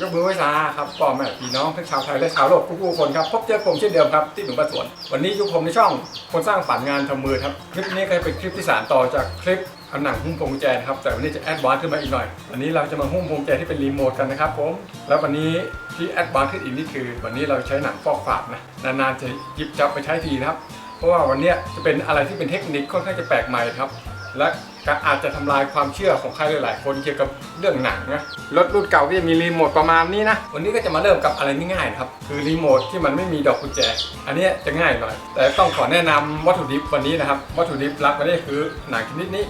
ยกมือไหว้ลาครับพ่อแม่พี่น้องทั้งชาวไทยและชาวโลกทุกๆคนครับพบเจอผมเช่นเดิมครับที่หนุ่มบ้าสวน วันนี้ยู่ผมในช่องคนสร้างฝันงานทำมือครับคลิปนี้ก็เป็นคลิปที่สานต่อจากคลิปเอาหนังหุ้มพวงแจนครับแต่วันนี้จะแอดวานซ์ขึ้นมาอีกหน่อยวันนี้เราจะมาหุ้มพวงแจที่เป็นรีโมทกันนะครับผมแล้ววันนี้ที่แอดวานซ์ขึ้นอีกนี่คือ วันนี้เราใช้หนังฟอกฝาดนะนานๆจะหยิบจับไปใช้ทีนะครับเพราะว่าวันนี้จะเป็นอะไรที่เป็นเทคนิคค่อนข้างจะแปลกใหม่ครับ และอาจจะทำลายความเชื่อของใครหลาย ๆ คนเกี่ยวกับเรื่องหนังนะรถรุ่นเก่าก็จะมีรีโมทประมาณนี้นะ วันนี้ก็จะมาเริ่มกับอะไรง่ายๆนะครับ คือรีโมทที่มันไม่มีดอกกุญแจ อันนี้จะง่ายหน่อย แต่ต้องขอแนะนำวัตถุดิบวันนี้นะครับ วัตถุดิบหลักวันนี้คือหนังชนิดนี้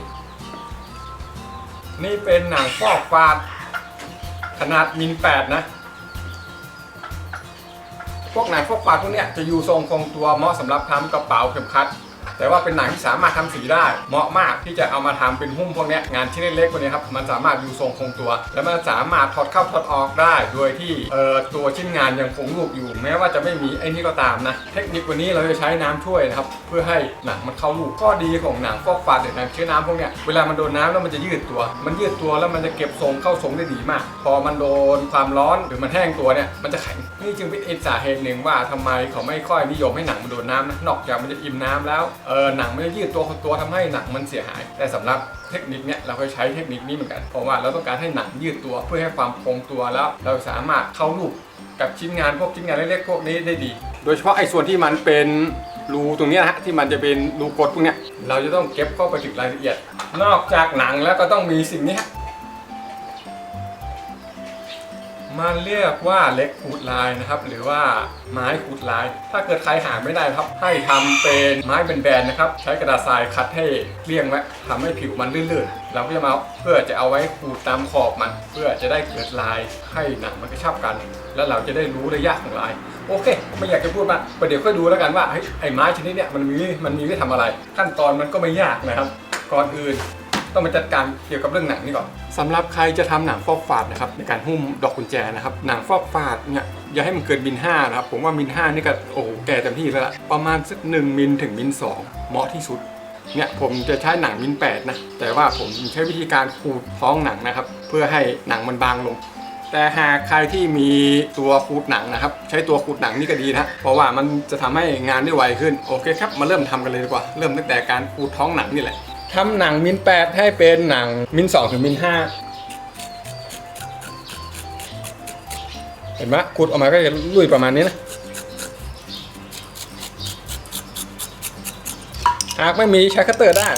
นี่เป็นหนังฟอกฟาดขนาดมิลแปดนะ พวกหนังฟอกฟาดพวกเนี้ยจะอยู่ทรงคงตัวเหมาะสำหรับทำกระเป๋าเข็มขัด แต่ว่าเป็นหนังที่สามารถทำสีได้ เหมาะมากที่จะเอามาทำเป็นหุ้มพวกนี้งานชิ้นเล็กๆพวกนี้ครับมันสามารถอยู่ทรงคงตัว และมันสามารถถอดเข้าถอดออกได้ โดยที่เอ่อตัวชิ้นงานยังคงรูปอยู่ แม้ว่าจะไม่มีไอ้นี่ก็ตามนะ เทคนิควันนี้เราจะใช้น้ำช่วยนะครับเพื่อให้หนังมันเข้ารูปข้อดีของหนังฟอกฟาดหรือหนังเชื้อน้ำพวกเนี้ยเวลามันโดนน้ำแล้วมันจะยืดตัว มันยืดตัวแล้วมันจะเก็บทรงเข้าทรงได้ดีมาก พอมันโดนความร้อนหรือมันแห้งตัวเนี่ยมันจะแข็งนี่จึงเป็นอีกสาเหตุหนึ่งว่าทำไมเขาไม่ค่อยนิยมให้หนังมันโดนน้ำนะนอกจากมันจะอิ่มน้ำแล้วเออหนังไม่ได้ยืดตัวของตัวทำให้หนังมันเสียหาย แต่สำหรับเทคนิคเนี้ยเราก็ใช้เทคนิคนี้เหมือนกัน เพราะว่าเราต้องการให้หนังยืดตัวเพื่อให้ความคงตัวแล้ว เราสามารถเข้ารูปกับชิ้นงานพวกชิ้นงานเล็กๆพวกนี้ได้ดี โดยเฉพาะไอ้ส่วนที่มันเป็นรูตรงนี้นะฮะที่มันจะเป็นรูกดพวกเนี้ยเราจะต้องเก็บเข้าไปถึงรายละเอียด นอกจากหนังแล้วก็ต้องมีสิ่งนี้ฮะ มันเรียกว่าเล็กขูดลายนะครับ หรือว่าไม้ขูดลายถ้าเกิดใครหาไม่ได้ครับ ให้ทำเป็นไม้แบนๆนะครับ ใช้กระดาษทรายคัดให้เรียงไว้ทำให้ผิวมันลื่นๆ เราก็จะมาเพื่อจะเอาไว้ขูดตามขอบมัน เพื่อจะได้เกิดลายให้หนังมันกระชับกัน แล้วเราจะได้รู้ระยะของลาย โอเค ไม่อยากจะพูดมากประเดี๋ยวค่อยดูแล้วกันว่าไอ้ไม้ชนิดเนี้ยมันมีมันมีไว้ทำอะไร ขั้นตอนมันก็ไม่ยากนะครับ ก่อนอื่น ต้องมาจัดการเกี่ยวกับเรื่องหนังนี่ก่อนสำหรับใครจะทำหนังฟอกฟาดนะครับในการหุ้มดอกกุญแจนะครับหนังฟอกฟาดเนี่ยอย่าให้มันเกินมิลห้านะครับผมว่ามิลห้านี่ก็โอ้โหแก่เต็มที่แล้วล่ะประมาณสักหนึ่งมิลถึงมิลสองเหมาะที่สุดเนี่ยผมจะใช้หนังมิลแปดนะแต่ว่าผมใช้วิธีการขูดท้องหนังนะครับ เพื่อให้หนังมันบางลงแต่หากใครที่มีตัวขูดหนังนะครับ ใช้ตัวขูดหนังนี่ก็ดีนะเพราะว่ามันจะทำให้งานได้ไวขึ้นโอเคครับมาเริ่มทำกันเลยดีกว่า เริ่มตั้งแต่การขูดท้องหนังนี่แหละ ทำหนังมินแปดให้เป็นหนังมินสองถึงมินห้าเห็นไหมขุดออกมาก็จะลุยประมาณนี้นะ หากไม่มีใช้คัตเตอร์ได้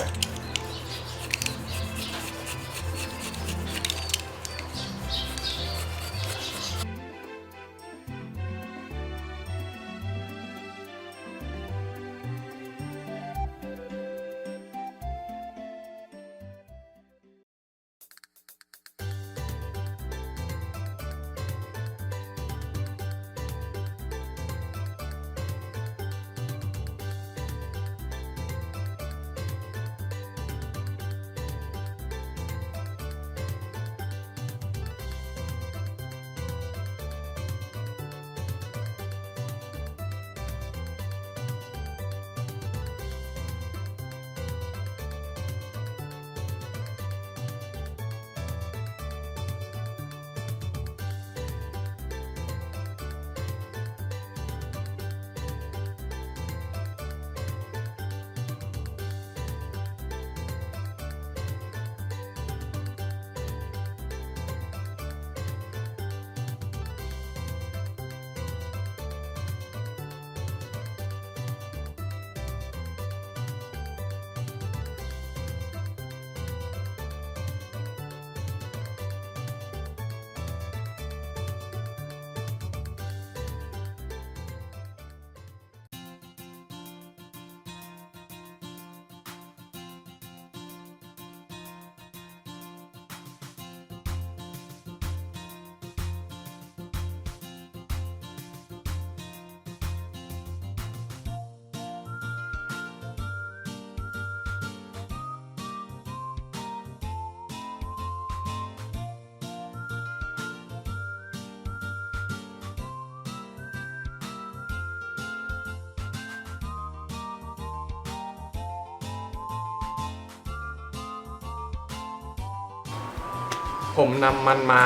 ผมนำมันมา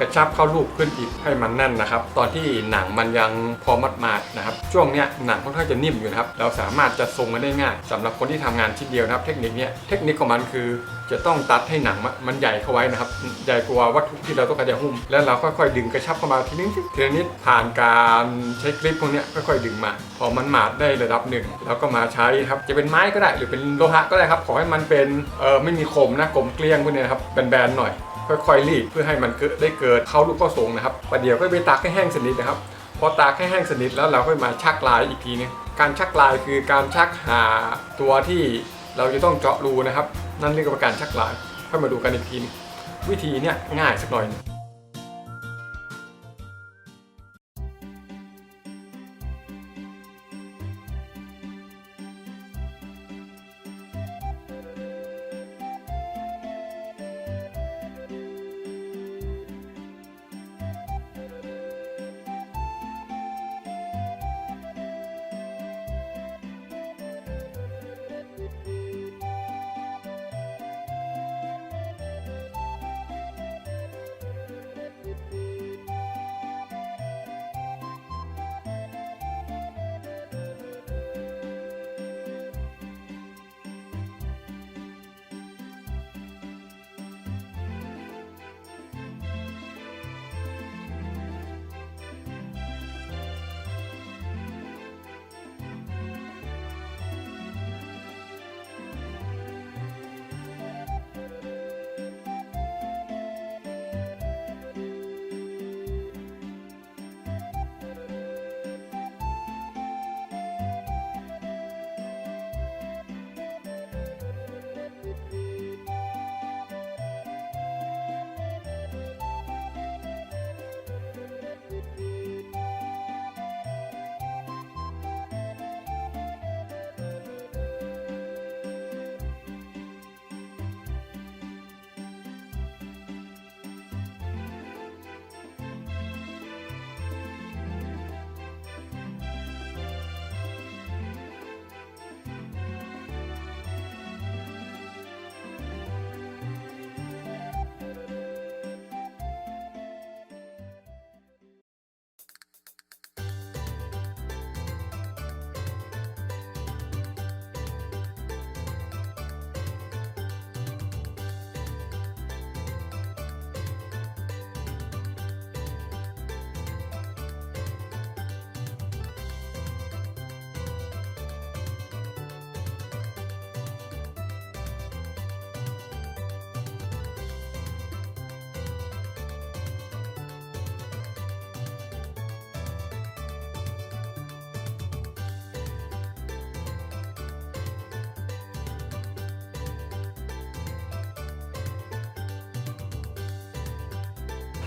กระชับเข้ารูปขึ้นอีกให้มันแน่นนะครับ ตอนที่หนังมันยังพอมัดมาดๆนะครับ ช่วงเนี้ยหนังค่อนข้างจะนิ่มอยู่นะครับ เราสามารถจะทรงกันได้ง่ายสำหรับคนที่ทำงานชิ้นเดียวนะครับ เทคนิคเนี้ยเทคนิคของมันคือจะต้องตัดให้หนังมันใหญ่เข้าไว้นะครับ ใหญ่กว่าวัตถุที่เราต้องการจะหุ้ม แล้วเราค่อยๆ ดึงกระชับเข้ามาทีนึงทีนิดผ่านการใช้คลิปพวกเนี้ยค่อยๆ ดึงมา พอมันหมาดได้ระดับหนึ่งแล้วก็มาใช้ครับ จะเป็นไม้ก็ได้หรือเป็นโลหะก็ได้ครับ ขอให้มันเป็นเออไม่มีคมนะกลมเกลี้ยงพวกเนี้ยนะครับแบนๆหน่อย ค่อยๆรีดเพื่อให้มันเกิดได้เกิดเข้าลูกก็ทรงนะครับประเดี๋ยวก็ไปตากให้แห้งสนิทนะครับพอตากให้แห้งสนิทแล้วเราค่อยมาชักลายอีกทีนึงการชักลายคือการชักหาตัวที่เราจะต้องเจาะรูนะครับ นั่นเรียกว่าการชักลายค่อยมาดูกันอีกทีนึงวิธีเนี้ยง่ายสักหน่อย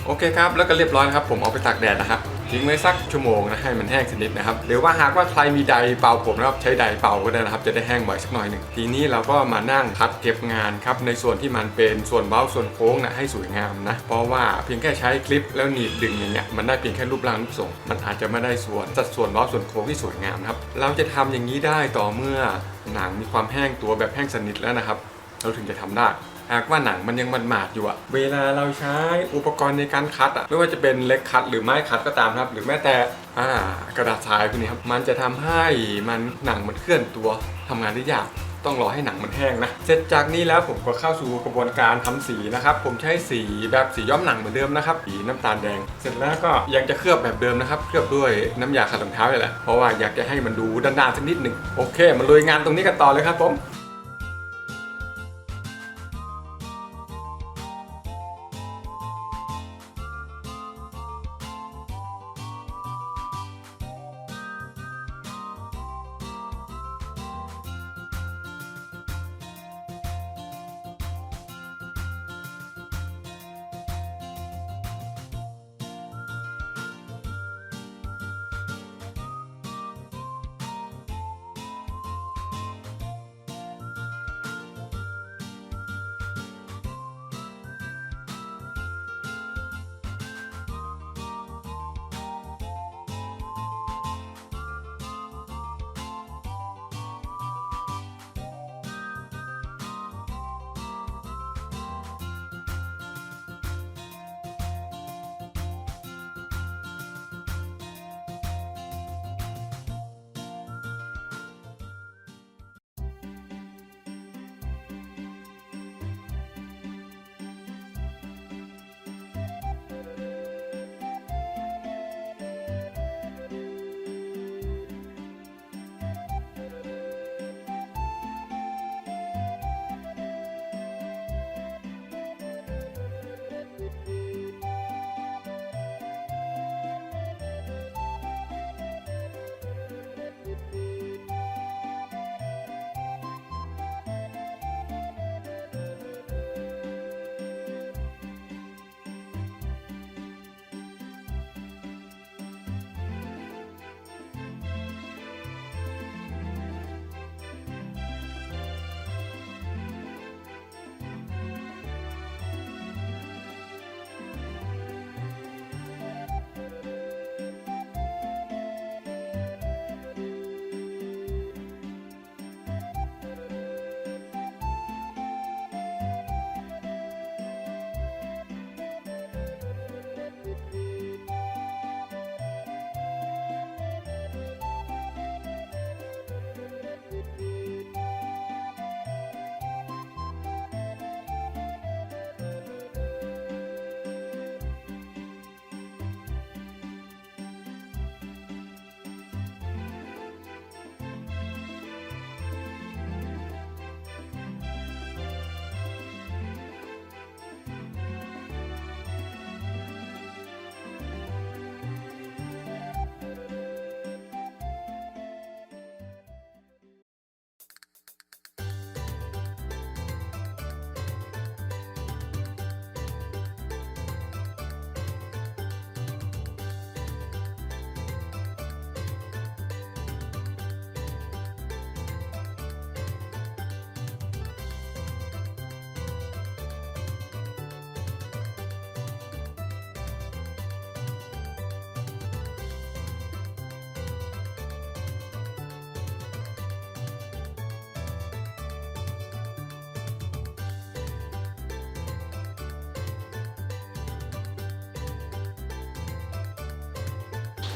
โอเคครับ แล้วก็เรียบร้อยนะครับ ผมเอาไปตากแดดนะครับทิ้งไว้สักชั่วโมงนะให้มันแห้งสนิทนะครับหรือว่าหากว่าใครมีไดร์เป่าผมนะครับใช้ไดร์เป่าก็ได้นะครับ จะได้แห้งบ่อยสักหน่อยหนึ่งทีนี้เราก็มานั่งคัดเก็บงานครับในส่วนที่มันเป็นส่วนเบ้าส่วนโค้งนะให้สวยงามนะเพราะว่าเพียงแค่ใช้คลิปแล้วหนีบดึงอย่างเงี้ยมันได้เพียงแค่รูปร่างรูปทรงมันอาจจะไม่ได้ส่วนสัดส่วนเบ้าส่วนโค้งที่สวยงามนะครับเราจะทำอย่างนี้ได้ต่อเมื่อหนังมีความแห้งตัวแบบแห้งสนิทแล้วนะครับ เราถึงจะทำได้ หากว่าหนังมันยังมันหมาดๆอยู่อะเวลาเราใช้อุปกรณ์ในการคัดอะไม่ว่าจะเป็นเล็กคัดหรือไม้คัดก็ตามครับ หรือแม้แต่กระดาษทรายพวกนี้ครับมันจะทำให้มันหนังมันเคลื่อนตัวทำงานได้ยากต้องรอให้หนังมันแห้งนะ เสร็จจากนี้แล้วผมก็เข้าสู่กระบวนการทำสีนะครับ ผมใช้สีแบบสีย้อมหนังเหมือนเดิมนะครับ สีน้ำตาลแดง เสร็จแล้วก็ยังจะเคลือบแบบเดิมนะครับ เคลือบด้วยน้ำยาขัดรองเท้านี่แหละ เพราะว่าอยากจะให้มันดูด้านๆสักนิดหนึ่งโอเคมาลุยงานตรงนี้กันต่อเลยครับผม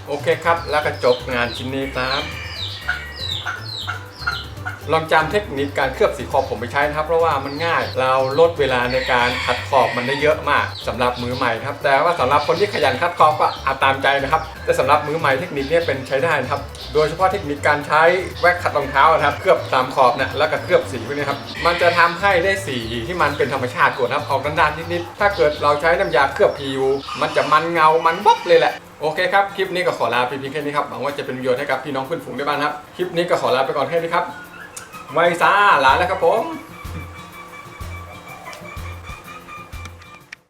โอเคครับ แล้วก็จบงานชิ้นนี้ครับ ลองจำเทคนิคการเคลือบสีขอบผมไปใช้นะครับ เพราะว่ามันง่าย เราลดเวลาในการขัดขอบมันได้เยอะมากสำหรับมือใหม่ครับ แต่ว่าสำหรับคนที่ขยันขัดขอบก็อาตามใจนะครับ แต่สำหรับมือใหม่เทคนิคนี้เป็นใช้ได้นะครับ โดยเฉพาะเทคนิคการใช้แว็กขัดรองเท้านะครับ เคลือบตามขอบนะแล้วก็เคลือบสีพวกนี้ครับ มันจะทำให้ได้สีที่มันเป็นธรรมชาติกว่านะครับออกด้านๆนิดๆถ้าเกิดเราใช้น้ำยาเคลือบผิวมันจะมันเงา มันบ๊อบเลยแหละ โอเคครับ คลิปนี้ก็ขอลาไปเพียงแค่นี้ครับ หวังว่าจะเป็นประโยชน์ให้กับพี่น้องเพื่อนฝูงได้บ้างครับ คลิปนี้ก็ขอลาไปก่อนแค่นี้ครับไวซ่าลาแล้วครับผม